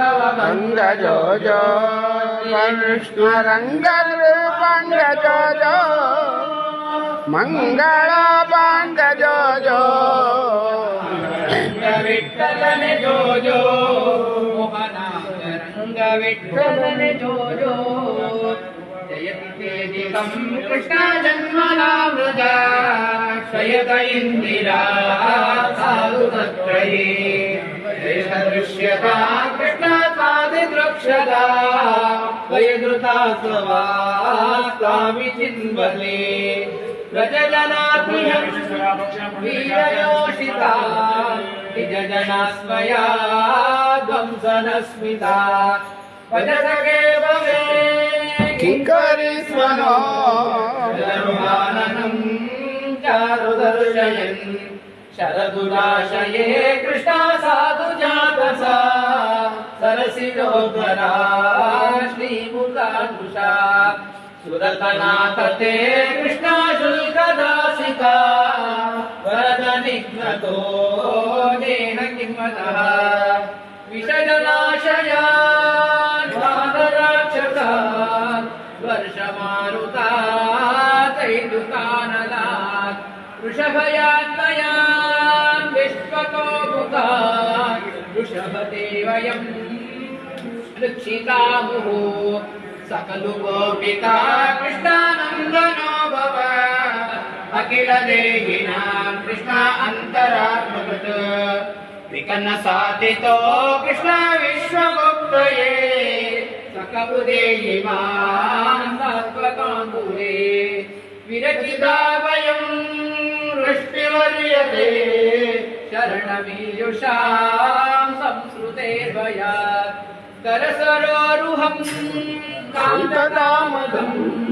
रङ्गजो जो कृष्णरङ्गरूपाङ्गजो जो मङ्गलापाङ्गजो जो विठ्ठलने जो जो मोहनारंग विठ्ठलने जो जो जयति तेदिकं कृष्णा जन्मनामृजा शयत इन्दिरा साधु तत्रये कृष्णा साधिदृक्षदा वयदृता स्ववा स्वामि चिन्वते। गजजनात्मयं वीरयोषिता निजजनास्मया ध्वंसनस्मिता। भजसगेव मे किङ्करि स्मनो धर्माननं चारुदर्शयन्। शरदुराशये कृष्णा साधु जातसा। शिरोधरा श्रीमुतादुषा सुरतनाथ ते कृष्णा शुल्कदासिका वरदनिघ्नतो येन किंवतः विषददाशया द्वातराक्षसा वर्षमारुता। तैलु का नृषभया तया विष्पतो రక్షితాముహు సకలు గోపిక కృష్ణానందనో భవ అఖిల దేహినా కృష్ణ అంతరాత్మకృత్. వికన్న సాధితో కృష్ణ విశ్వగుప్తయే. సకబుదేహి మాత్వకాంబురే విరచిదాభయం వృష్టివర్యతే శరణమీయుషాం సంస్కృతే భయా करसरोरुहं कान्तकामदम्